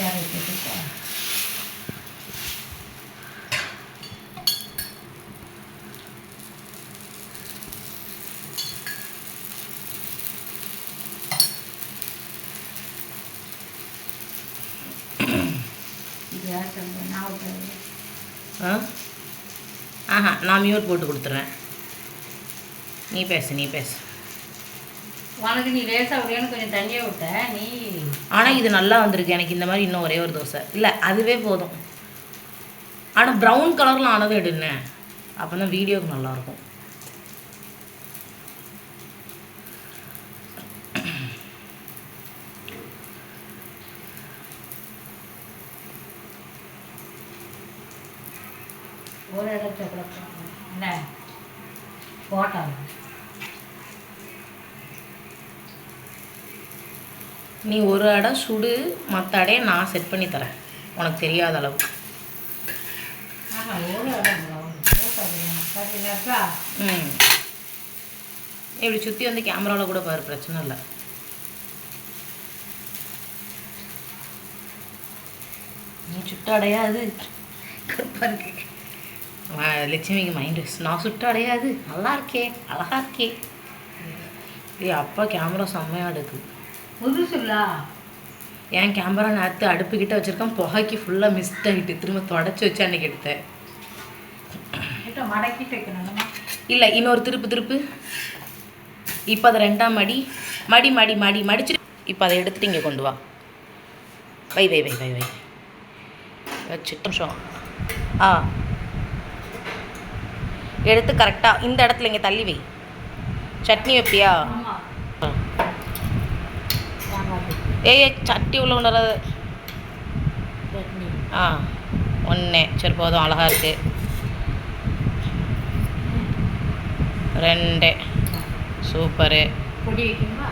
Carrot போட்டுக்கா case ஆஹா நான் mute போட்டு கொடுத்துட்றேன் நீ பேசு நீ பேசு. உனக்கு நீ லேசாக விடுன்னு கொஞ்சம் தண்ணியை விட்ட நீ ஆனால் இது நல்லா வந்திருக்கு. எனக்கு இந்த மாதிரி இன்னும் ஒரே ஒரு தோசை. இல்லை அதுவே போதும். ஆனால் ப்ரௌன் கலரில் ஆனது எடுன்னு அப்போ தான் வீடியோக்கு நல்லாயிருக்கும் ஒரு இடத்த கூட போடணும். என்ன? போட்டாங்க. நீ ஒரு அடை சுடு மற்ற அடையை நான் செட் பண்ணி தரேன். உனக்கு தெரியாத அளவு. ஆஹா ஒரு இடம் போட்டாங்க பார்த்தீங்கன்னாக்கா ம். இப்படி சுற்றி வந்து கேமராவில் கூட பாரு பிரச்சனை இல்லை. நீ சுட்ட அடையா அது கருப்பா இருக்கு. ஆ, லட்சுமிக்கு மைண்டு நான் சுட்ட அடையா அது நல்லா இருக்கே அழகா இருக்கே. ஏய் அப்பா கேமரா செம்மையாக எடுக்குது. புதுசுல்லா என் கேமரா நேற்று அடுப்புக்கிட்ட வச்சுருக்கேன். புகைக்கு ஃபுல்லாக மிஸ்ட் ஆகிட்டு. திரும்ப தொடச்சி வச்சு அன்னைக்கு எடுத்தேன். கிட்ட மடக்கிட்டு இல்லை இன்னொரு திருப்பு திருப்பு. இப்போ அதை ரெண்டாம் மடி. மடி மடி மடி. மடிச்சு இப்போ அதை எடுத்துட்டு இங்கே கொண்டு வா. வை வை வை வை வை. வச்சுட்டு நிமிஷம். ஆ. எடுத்து கரெக்டாக இந்த இடத்துல இங்கே தள்ளி வை. சட்னி வைப்பியா ஆமா ஆ. ஏமாத்து ஏய் சட்டி உள்ள கொண்டு வராது ஆ ஒன்று சரி போதும். அழகா இருக்கு. ரெண்டு. சூப்பரு. வைக்கணுமா?